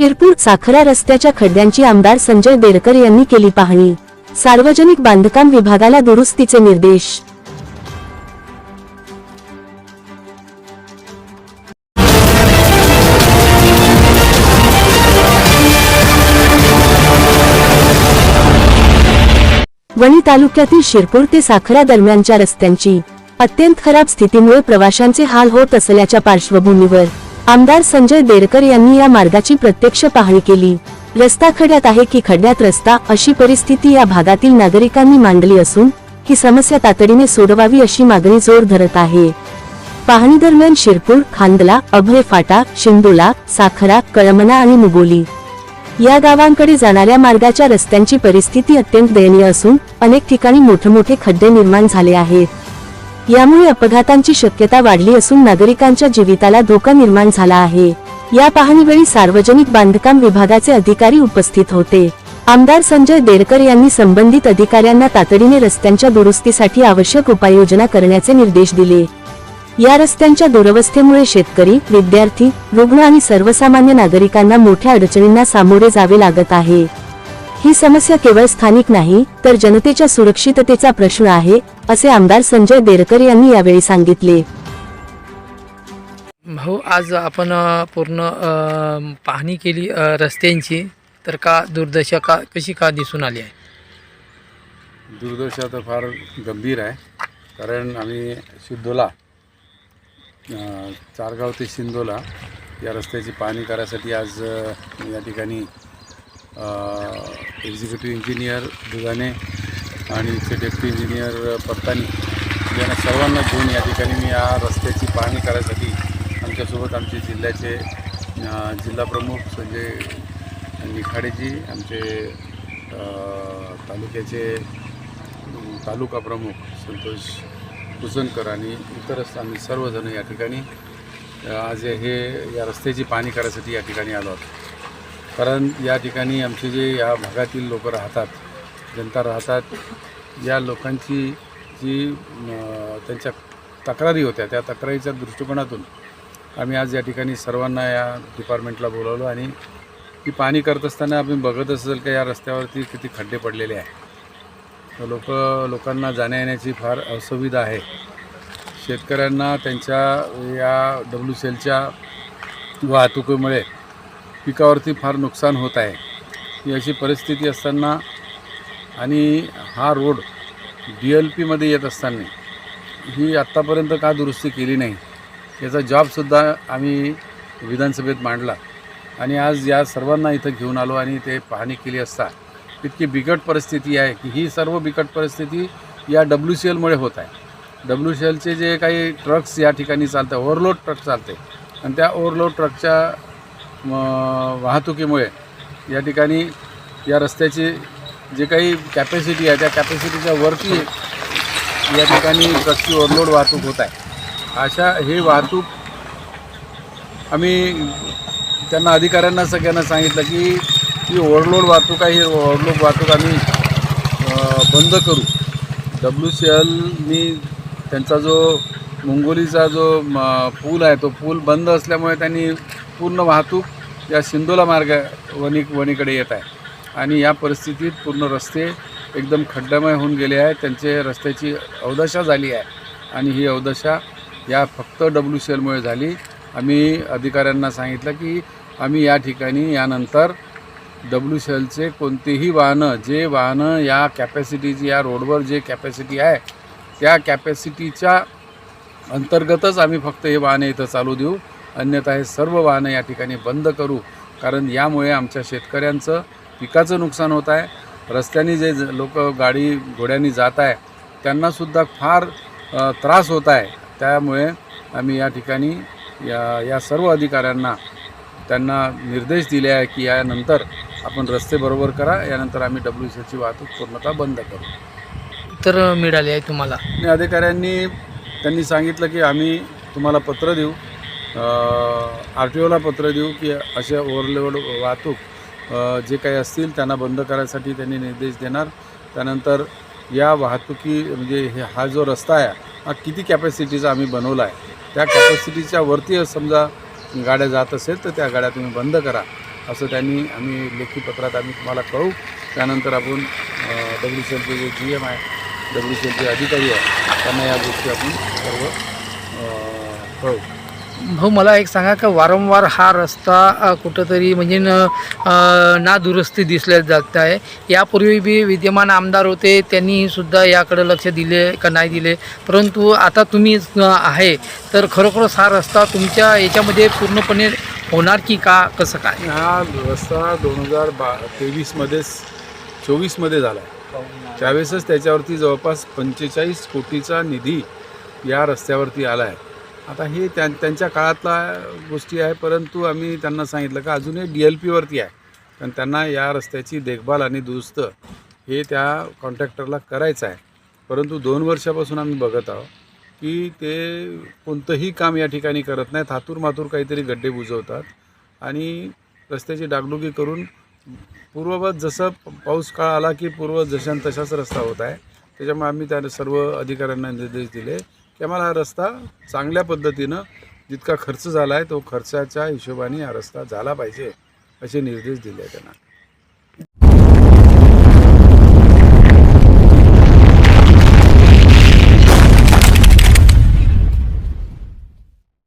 शिरपूर साखरा रस्त्याच्या खड्ड्यांची आमदार संजय बेरकर यांनी केली पाहणी. सार्वजनिक बांधकाम विभागाला दुरुस्तीचे निर्देश. वणी तालुक्यातील शिरपूर ते साखरा दरम्यानच्या रस्त्यांची अत्यंत खराब स्थितीमुळे प्रवाशांचे हाल होत असल्याच्या पार्श्वभूमीवर आमदार संजय देरकर यांनी या मार्गाची प्रत्यक्ष पाहणी केली. रस्ता खड्यात आहे की खड्ड्यात रस्ता अशी परिस्थिती या भागातील नागरिकांनी मांडली असून ही समस्या तातडीने सोडवावी अशी मागणी जोर धरत आहे. पाहणी दरम्यान शिरपूर खांदला अभय फाटा शिंदोला साखरा कळमना आणि मुगोली. या गावांकडे जाणाऱ्या मार्गाच्या रस्त्यांची परिस्थिती अत्यंत दयनीय असून अनेक ठिकाणी मोठमोठे खड्डे निर्माण झाले आहेत. यामुळे अपघातांची शक्यता वाढली असून नागरिकांच्या जीविताला धोका निर्माण झाला आहे. या पाहणीवेळी सार्वजनिक बांधकाम विभागाचे अधिकारी उपस्थित होते. आमदार संजय देरकर यांनी संबंधित अधिकाऱ्यांना तातडीने रस्त्यांच्या दुरुस्तीसाठी आवश्यक उपाययोजना करण्याचे निर्देश दिले. या रस्त्यांच्या दुरवस्थेमुळे शेतकरी विद्यार्थी रुग्ण आणि सर्वसामान्य नागरिकांना मोठ्या अडचणींना सामोरे जावे लागत आहे. ही समस्या केवळ स्थानिक नाही तर जनतेच्या सुरक्षिततेचा प्रश्न आहे असे आमदार संजय देरकर यांनी यावेळी सांगितले. भाऊ आज आपण पूर्ण पाहणी केली रस्त्यांची तर का दुर्दशा का कशी का दिसून आली आहे? दुर्दशा तर फार गंभीर आहे कारण आम्ही सिद्धोला अं, चारगाव ते शिंदोला या रस्त्याची पाहणी करायसाठी आज या ठिकाणी एक्झिक्युटिव्ह इंजिनियर दुगाने आणि इथे डेप्टी इंजिनियर पत्तानी यांना सर्वांना घेऊन या ठिकाणी मी या रस्त्याची पाहणी करायसाठी आमच्यासोबत आमचे जिल्ह्याचे जिल्हाप्रमुख संजय निखाडेजी आमचे तालुक्याचे तालुका प्रमुख संतोष कुसनकर आणि इतरच आम्ही सर्वजण या ठिकाणी आज हे या रस्त्याची पाहणी करायसाठी या ठिकाणी आलो आहोत. कारण या ठिकाणी आमचे जे या भागातील लोक राहतात जनता राहतात या लोकांची जी त्यांच्या तक्रारी होत्या त्या तक्रारीच्या दृष्टिकोनातून आम्ही आज या ठिकाणी सर्वांना या डिपार्टमेंटला बोलावलो आणि ती पाणी करत असताना आम्ही बघत असेल का या रस्त्यावरती किती खड्डे पडलेले आहे लोक लोकांना जाण्या येण्याची फार असुविधा आहे. शेतकऱ्यांना त्यांच्या या डब्ल्यू सेलच्या वाहतुकीमुळे पिकावरती फार नुकसान होत आहे. ही अशी परिस्थिती असताना आणि हा रोड डी एल पीमध्ये येत असताना ही आत्तापर्यंत का दुरुस्ती केली नाही याचा जॉबसुद्धा आम्ही विधानसभेत मांडला. आणि आज या सर्वांना इथं घेऊन आलो आणि ते पाहणी केली असता इतकी बिकट परिस्थिती आहे की ही सर्व बिकट परिस्थिती या डब्ल्यू सी एलमुळे होत आहे. डब्ल्यू सी एलचे जे काही ट्रक्स या ठिकाणी चालतात ओव्हरलोड ट्रक चालते. आणि त्या ओव्हरलोड ट्रकच्या वाहतुकीमुळे या ठिकाणी या रस्त्याची जे काही कॅपॅसिटी आहे त्या कॅपॅसिटीच्या वरती या ठिकाणी ट्रकची ओव्हरलोड वाहतूक होत आहे. अशा हे वाहतूक आम्ही त्यांना अधिकाऱ्यांना सगळ्यांना सांगितलं की ही ओव्हरलोड वाहतूक आहे ही ओव्हरलोड वाहतूक आम्ही बंद करू. डब्ल्यू सी एलनी त्यांचा जो मुंगोलीचा जो म, पूल आहे तो पूल बंद असल्यामुळे त्यांनी पूर्ण वाहतूक या सिंदोला मार्ग वणी वणीकडे येत आहे. आणि या परिस्थितीत पूर्ण रस्ते एकदम खड्ड्यामय होऊन गेले आहेत. त्यांचे रस्त्याची अवदशा झाली आहे. आणि ही अवदशा या फक्त डब्ल्यू सी एलमुळे झाली. आम्ही अधिकाऱ्यांना सांगितलं की आम्ही या ठिकाणी यानंतर डब्ल्यू सी एलचे कोणतेही वाहनं जे वाहनं या कॅपॅसिटीची या रोडवर जे कॅपॅसिटी आहे त्या कॅपॅसिटीच्या अंतर्गतच आम्ही फक्त हे वाहने इथं चालू देऊ. अन्यथा हे सर्व वाहनं या ठिकाणी बंद करू. कारण यामुळे आमच्या शेतकऱ्यांचं पिकाचं नुकसान होत आहे. रस्त्याने जे लोक गाडी घोड्यांनी जात आहे त्यांनासुद्धा फार त्रास होत आहे. त्यामुळे आम्ही या ठिकाणी या या सर्व अधिकाऱ्यांना त्यांना निर्देश दिले आहे की यानंतर आपण रस्ते बरोबर करा. यानंतर आम्ही डब्ल्यू सीची वाहतूक पूर्णतः बंद करू. तर मिळाली आहे तुम्हाला? अधिकाऱ्यांनी त्यांनी सांगितलं की आम्ही तुम्हाला पत्र देऊ आर टी ओला पत्र देऊ की अशा ओव्हरलोड वाहतूक जे काही असतील त्यांना बंद करायसाठी त्यांनी निर्देश देणार. त्यानंतर या वाहतुकी म्हणजे हे हा जो रस्ता आहे हा किती कॅपॅसिटीचा आम्ही बनवला आहे त्या कॅपॅसिटीच्या वरती समजा गाड्या जात असेल तर त्या गाड्या तुम्ही बंद करा असं त्यांनी आम्ही लेखी पत्रात आम्ही तुम्हाला कळू त्यानंतर आपण W C J G M आहे डब्ल्यू सी एलचे अधिकारी आहे. त्यांना या गोष्टी आपण सर्व कळू भाऊ मला एक सांगा का वारंवार हा रस्ता कुठंतरी म्हणजे न अ, नादुरुस्ती दिसल्या जात आहे. यापूर्वी बी विद्यमान आमदार होते त्यांनी सुद्धा याकडे लक्ष दिले का नाही दिले? परंतु आता तुम्ही आहे तर खरोखरच हा रस्ता तुमच्या याच्यामध्ये पूर्णपणे होणार की का कसं काय? हा रस्ता दोन हजार बा तेवीसमध्येच चोवीसमध्ये झाला आहे. त्यावेळेसच त्याच्यावरती जवळपास पंचेचाळीस कोटीचा निधी या रस्त्यावरती आला आहे. आता हे त्या त्यांच्या काळातला गोष्टी आहे परंतु आम्ही त्यांना सांगितलं का अजूनही डी एल पीवरती आहे. कारण त्यांना या रस्त्याची देखभाल आणि दुरुस्त हे त्या कॉन्ट्रॅक्टरला करायचं आहे. परंतु दोन वर्षापासून आम्ही बघत आहोत की ते कोणतंही काम या ठिकाणी करत नाहीत. हातूर मातूर काहीतरी गड्डे बुजवतात आणि रस्त्याची डागडुगी करून पूर्ववत जसं पाऊस काळ आला की पूर्व जशान तशाच रस्ता होत आहे. त्याच्यामुळे आम्ही त्या सर्व अधिकाऱ्यांना निर्देश दिले की आम्हाला हा रस्ता चांगल्या पद्धतीनं जितका खर्च झाला आहे तो खर्चाच्या हिशोबाने हा रस्ता झाला पाहिजे असे निर्देश दिले त्यांना.